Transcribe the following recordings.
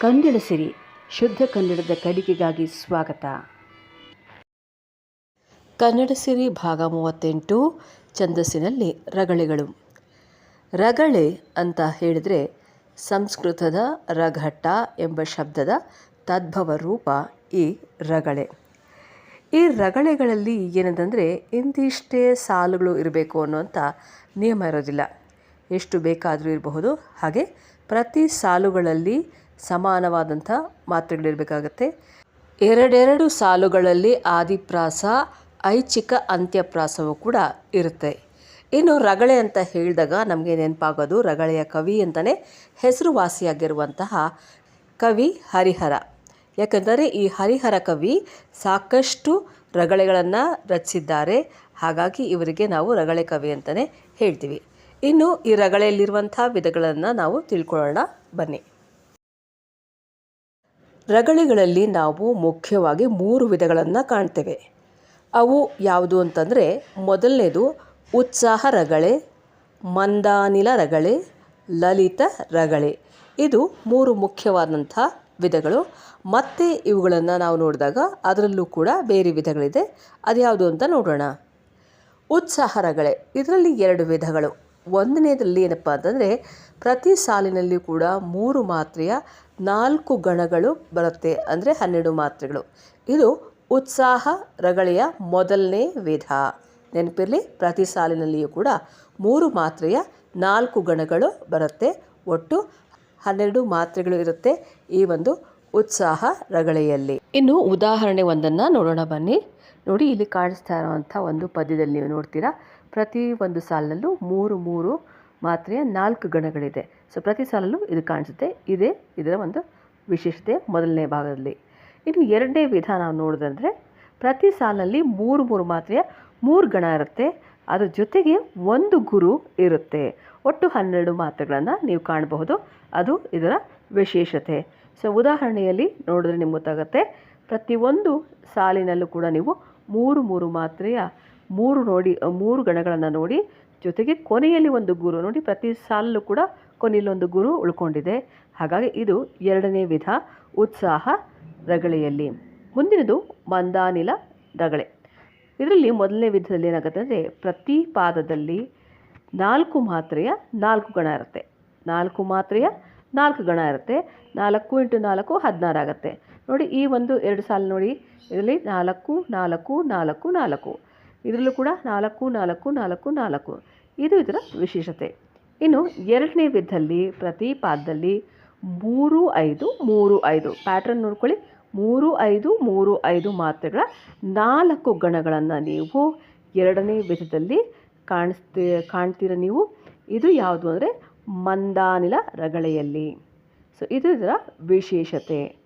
ಕನ್ನಡ ಸಿರಿ, ಶುದ್ಧ ಕನ್ನಡದ ಕಲಿಕೆಗಾಗಿ ಸ್ವಾಗತ. ಕನ್ನಡ ಸಿರಿ ಭಾಗ ಮೂವತ್ತೆಂಟು, ಛಂದಸ್ಸಿನಲ್ಲಿ ರಗಳೆಗಳು. ರಗಳೆ ಅಂತ ಹೇಳಿದರೆ ಸಂಸ್ಕೃತದ ರಘಟ ಎಂಬ ಶಬ್ದದ ತದ್ಭವ ರೂಪ ಈ ರಗಳೆ. ಈ ರಗಳೆಗಳಲ್ಲಿ ಏನಂತಂದರೆ ಇಂತಿಷ್ಟೇ ಸಾಲುಗಳು ಇರಬೇಕು ಅನ್ನುವಂಥ ನಿಯಮ ಇರೋದಿಲ್ಲ. ಎಷ್ಟು ಬೇಕಾದರೂ ಇರಬಹುದು. ಹಾಗೆ ಪ್ರತಿ ಸಾಲುಗಳಲ್ಲಿ ಸಮಾನವಾದಂಥ ಮಾತ್ರೆಗಳಿರಬೇಕಾಗತ್ತೆ ಎರಡೆರಡು ಸಾಲುಗಳಲ್ಲಿ ಆದಿಪ್ರಾಸ, ಐಚ್ಛಿಕ ಅಂತ್ಯಪ್ರಾಸವು ಕೂಡ ಇರುತ್ತೆ. ಇನ್ನು ರಗಳೆ ಅಂತ ಹೇಳಿದಾಗ ನಮಗೆ ನೆನಪಾಗೋದು ರಗಳೆಯ ಕವಿ ಅಂತಲೇ ಹೆಸರುವಾಸಿಯಾಗಿರುವಂತಹ ಕವಿ ಹರಿಹರ. ಯಾಕಂದರೆ ಈ ಹರಿಹರ ಕವಿ ಸಾಕಷ್ಟು ರಗಳೆಗಳನ್ನು ರಚಿಸಿದ್ದಾರೆ. ಹಾಗಾಗಿ ಇವರಿಗೆ ನಾವು ರಗಳೆ ಕವಿ ಅಂತಲೇ ಹೇಳ್ತೀವಿ. ಇನ್ನು ಈ ರಗಳೆಯಲ್ಲಿರುವಂಥ ವಿಧಗಳನ್ನು ನಾವು ತಿಳ್ಕೊಳ್ಳೋಣ. ಬನ್ನಿ. ರಗಳೆಗಳಲ್ಲಿ ನಾವು ಮುಖ್ಯವಾಗಿ ಮೂರು ವಿಧಗಳನ್ನು ಕಾಣ್ತೇವೆ. ಅವು ಯಾವುದು ಅಂತಂದರೆ, ಮೊದಲನೇದು ಉತ್ಸಾಹ ರಗಳೆ, ಮಂದಾನಿಲ ರಗಳೆ, ಲಲಿತ ರಗಳೆ. ಇದು ಮೂರು ಮುಖ್ಯವಾದಂಥ ವಿಧಗಳು. ಮತ್ತೆ ಇವುಗಳನ್ನು ನಾವು ನೋಡಿದಾಗ ಅದರಲ್ಲೂ ಕೂಡ ಬೇರೆ ವಿಧಗಳಿದೆ. ಅದ್ಯಾವುದು ಅಂತ ನೋಡೋಣ. ಉತ್ಸಾಹ ರಗಳೆ. ಇದರಲ್ಲಿ ಎರಡು ವಿಧಗಳು. ಒಂದನೇದರಲ್ಲಿ ಏನಪ್ಪ ಅಂತಂದರೆ, ಪ್ರತಿ ಸಾಲಿನಲ್ಲಿ ಕೂಡ ಮೂರು ಮಾತ್ರೆಯ ನಾಲ್ಕು ಗಣಗಳು ಬರುತ್ತೆ, ಅಂದರೆ ಹನ್ನೆರಡು ಮಾತ್ರೆಗಳು. ಇದು ಉತ್ಸಾಹ ರಗಳೆಯ ಮೊದಲನೇ ವಿಧ. ನೆನಪಿರಲಿ, ಪ್ರತಿ ಸಾಲಿನಲ್ಲಿಯೂ ಕೂಡ ಮೂರು ಮಾತ್ರೆಯ ನಾಲ್ಕು ಗಣಗಳು ಬರುತ್ತೆ. ಒಟ್ಟು ಹನ್ನೆರಡು ಮಾತ್ರೆಗಳು ಇರುತ್ತೆ ಈ ಒಂದು ಉತ್ಸಾಹ ರಗಳೆಯಲ್ಲಿ. ಇನ್ನು ಉದಾಹರಣೆ ಒಂದನ್ನು ನೋಡೋಣ ಬನ್ನಿ. ನೋಡಿ, ಇಲ್ಲಿ ಕಾಣಿಸ್ತಾ ಇರುವಂಥ ಒಂದು ಪದ್ಯದಲ್ಲಿ ನೀವು ನೋಡ್ತೀರಾ. ಪ್ರತಿ ಒಂದು ಸಾಲಿನಲ್ಲೂ ಮೂರು ಮೂರು ಮಾತ್ರೆಯ ನಾಲ್ಕು ಗಣಗಳಿದೆ. ಸೊ ಪ್ರತಿ ಸಾಲಲ್ಲೂ ಇದು ಕಾಣಿಸುತ್ತೆ. ಇದೇ, ಇದರ ಒಂದು ವಿಶೇಷತೆ ಮೊದಲನೇ ಭಾಗದಲ್ಲಿ. ಇನ್ನು ಎರಡನೇ ವಿಧ ನಾವು ಪ್ರತಿ ಸಾಲಲ್ಲಿ ಮೂರು ಮೂರು ಮಾತ್ರೆಯ ಮೂರು ಗಣ ಇರುತ್ತೆ. ಅದರ ಜೊತೆಗೆ ಒಂದು ಗುರು ಇರುತ್ತೆ. ಒಟ್ಟು ಹನ್ನೆರಡು ಮಾತ್ರೆಗಳನ್ನು ನೀವು ಕಾಣಬಹುದು. ಅದು ಇದರ ವಿಶೇಷತೆ. ಸೊ ಉದಾಹರಣೆಯಲ್ಲಿ ನೋಡಿದ್ರೆ ನಿಮ್ಗೆ ಗೊತ್ತಾಗುತ್ತೆ ಪ್ರತಿಯೊಂದು ಸಾಲಿನಲ್ಲೂ ಕೂಡ ನೀವು ಮೂರು ಮೂರು ಮಾತ್ರೆಯ ಮೂರು ನೋಡಿ, ಮೂರು ಗಣಗಳನ್ನು ನೋಡಿ ಜೊತೆಗೆ ಕೊನೆಯಲ್ಲಿ ಒಂದು ಗುರು. ನೋಡಿ, ಪ್ರತಿ ಸಾಲಲ್ಲೂ ಕೂಡ ಕೊನೆಯಲ್ಲಿ ಒಂದು ಗುರು ಉಳ್ಕೊಂಡಿದೆ. ಹಾಗಾಗಿ ಇದು ಎರಡನೇ ವಿಧ, ಉತ್ಸಾಹ ರಗಳೆಯಲ್ಲಿ. ಮುಂದಿನದು ಮಂದಾನಿಲ ರಗಳೆ. ಇದರಲ್ಲಿ ಮೊದಲನೇ ವಿಧದಲ್ಲಿ ಏನಾಗುತ್ತೆ ಅಂದರೆ, ಪ್ರತಿ ಪಾದದಲ್ಲಿ ನಾಲ್ಕು ಮಾತ್ರೆಯ ನಾಲ್ಕು ಗಣ ಇರುತ್ತೆ. ನಾಲ್ಕು ಮಾತ್ರೆಯ ನಾಲ್ಕು ಗಣ ಇರುತ್ತೆ. ನಾಲ್ಕು ಇಂಟು ನಾಲ್ಕು ಹದಿನಾರು ಆಗುತ್ತೆ. ನೋಡಿ, ಈ ಒಂದು ಎರಡು ಸಾಲು ನೋಡಿ. ಇದರಲ್ಲಿ ನಾಲ್ಕು ನಾಲ್ಕು ನಾಲ್ಕು ನಾಲ್ಕು. ಇದರಲ್ಲೂ ಕೂಡ ನಾಲ್ಕು ನಾಲ್ಕು ನಾಲ್ಕು ನಾಲ್ಕು. ಇದು ಇದರ ವಿಶೇಷತೆ. ಇನ್ನು ಎರಡನೇ ವಿಧದಲ್ಲಿ, ಪ್ರತಿ ಪಾದದಲ್ಲಿ ಮೂರು ಐದು ಮೂರು ಐದು. ಪ್ಯಾಟ್ರನ್ ನೋಡ್ಕೊಳ್ಳಿ. ಮೂರು ಐದು ಮೂರು ಐದು ಮಾತ್ರೆಗಳ ನಾಲ್ಕು ಗಣಗಳನ್ನು ನೀವು ಎರಡನೇ ವಿಧದಲ್ಲಿ ಕಾಣಿಸ್ತಿ, ಕಾಣ್ತೀರ ನೀವು? ಇದು ಯಾವುದು ಅಂದರೆ ಮಂದಾನಿಲ ರಗಳೆಯಲ್ಲಿ. ಸೊ ಇದು ಇದರ ವಿಶೇಷತೆ.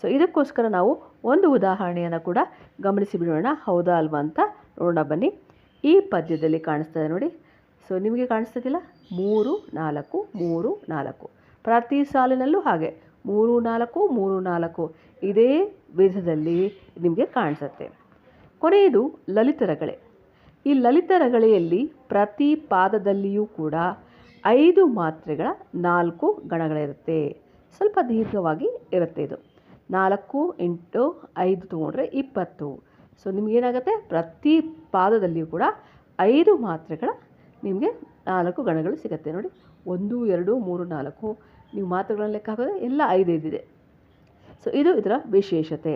ಸೊ ಇದಕ್ಕೋಸ್ಕರ ನಾವು ಒಂದು ಉದಾಹರಣೆಯನ್ನು ಕೂಡ ಗಮನಿಸಿ ಬಿಡೋಣ. ಹೌದಾ ಅಲ್ವಾ ಅಂತ ನೋಡೋಣ ಬನ್ನಿ. ಈ ಪದ್ಯದಲ್ಲಿ ಕಾಣಿಸ್ತದೆ ನೋಡಿ. ಸೊ ನಿಮಗೆ ಕಾಣಿಸ್ತದಿಲ್ಲ ಮೂರು, ನಾಲ್ಕು ಮೂರು, ನಾಲ್ಕು. ಪ್ರತಿ ಸಾಲಿನಲ್ಲೂ ಹಾಗೆ. ಮೂರು, ನಾಲ್ಕು ಮೂರು, ನಾಲ್ಕು. ಇದೇ ವಿಧದಲ್ಲಿ ನಿಮಗೆ ಕಾಣಿಸುತ್ತೆ. ಕೊನೆಯದು ಲಲಿತ ರಗಳೆ ಈ ಲಲಿತರಗಳೆಯಲ್ಲಿ ಪ್ರತಿ ಪಾದದಲ್ಲಿಯೂ ಕೂಡ ಐದು ಮಾತ್ರೆಗಳ ನಾಲ್ಕು ಗಣಗಳಿರುತ್ತೆ. ಸ್ವಲ್ಪ ದೀರ್ಘವಾಗಿ ಇರುತ್ತೆ ಇದು. ನಾಲ್ಕು ಎಂಟು ಐದು ತೊಗೊಂಡ್ರೆ ಇಪ್ಪತ್ತು. ಸೊ ನಿಮಗೇನಾಗುತ್ತೆ? ಪ್ರತಿ ಪಾದದಲ್ಲಿಯೂ ಕೂಡ ಐದು ಮಾತ್ರೆಗಳ ನಿಮಗೆ ನಾಲ್ಕು ಗಣಗಳು ಸಿಗುತ್ತೆ ನೋಡಿ. ಒಂದು, ಎರಡು, ಮೂರು, ನಾಲ್ಕು. ನೀವು ಮಾತುಗಳನ್ನು ಲೆಕ್ಕ ಹಾಕಿದ್ರೆ ಎಲ್ಲ ಐದೈದಿದೆ ಸೊ ಇದು ಇದರ ವಿಶೇಷತೆ.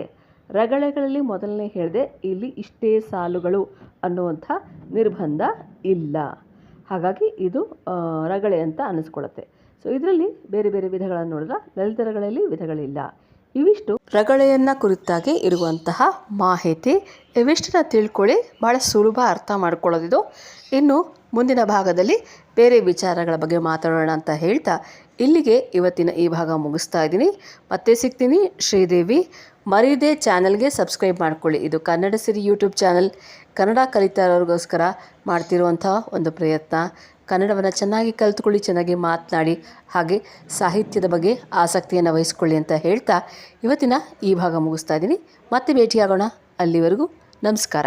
ರಗಳೆಗಳಲ್ಲಿ ಮೊದಲನೇ ಹೇಳಿದೆ, ಇಲ್ಲಿ ಇಷ್ಟೇ ಸಾಲುಗಳು ಅನ್ನುವಂಥ ನಿರ್ಬಂಧ ಇಲ್ಲ. ಹಾಗಾಗಿ ಇದು ರಗಳೆ ಅಂತ ಅನ್ನಿಸ್ಕೊಳ್ಳುತ್ತೆ ಸೊ ಇದರಲ್ಲಿ ಬೇರೆ ಬೇರೆ ವಿಧಗಳನ್ನು ನೋಡಿದ್ರೆ, ಲಲಿತರಗಳಲ್ಲಿ ವಿಧಗಳಿಲ್ಲ. ಇವಿಷ್ಟು ರಗಳೆಯನ್ನ ಕುರಿತಾಗಿ ಇರುವಂತಹ ಮಾಹಿತಿ. ಇವಿಷ್ಟನ್ನ ತಿಳ್ಕೊಳ್ಳಿ. ಭಾಳ ಸುಲಭ ಅರ್ಥ ಮಾಡ್ಕೊಳ್ಳೋದಿದು. ಇನ್ನು ಮುಂದಿನ ಭಾಗದಲ್ಲಿ ಬೇರೆ ವಿಚಾರಗಳ ಬಗ್ಗೆ ಮಾತಾಡೋಣ ಅಂತ ಹೇಳ್ತಾ ಇಲ್ಲಿಗೆ ಇವತ್ತಿನ ಈ ಭಾಗ ಮುಗಿಸ್ತಾ ಇದ್ದೀನಿ. ಮತ್ತೆ ಸಿಗ್ತೀನಿ. ಶ್ರೀದೇವಿ, ಮರೀದೆ ಚಾನಲ್ಗೆ ಸಬ್ಸ್ಕ್ರೈಬ್ ಮಾಡ್ಕೊಳ್ಳಿ. ಇದು ಕನ್ನಡ ಸಿರಿ ಯೂಟ್ಯೂಬ್ ಚಾನಲ್. ಕನ್ನಡ ಕಲಿತಾ ಇರೋರಿಗೋಸ್ಕರ ಮಾಡ್ತಿರುವಂಥ ಒಂದು ಪ್ರಯತ್ನ. ಕನ್ನಡವನ್ನು ಚೆನ್ನಾಗಿ ಕಲಿತುಕೊಳ್ಳಿ, ಚೆನ್ನಾಗಿ ಮಾತನಾಡಿ, ಹಾಗೆ ಸಾಹಿತ್ಯದ ಬಗ್ಗೆ ಆಸಕ್ತಿಯನ್ನು ವಹಿಸ್ಕೊಳ್ಳಿ ಅಂತ ಹೇಳ್ತಾ ಇವತ್ತಿನ ಈ ಭಾಗ ಮುಗಿಸ್ತಾ ಇದ್ದೀನಿ. ಮತ್ತೆ ಭೇಟಿಯಾಗೋಣ. ಅಲ್ಲಿವರೆಗೂ ನಮಸ್ಕಾರ.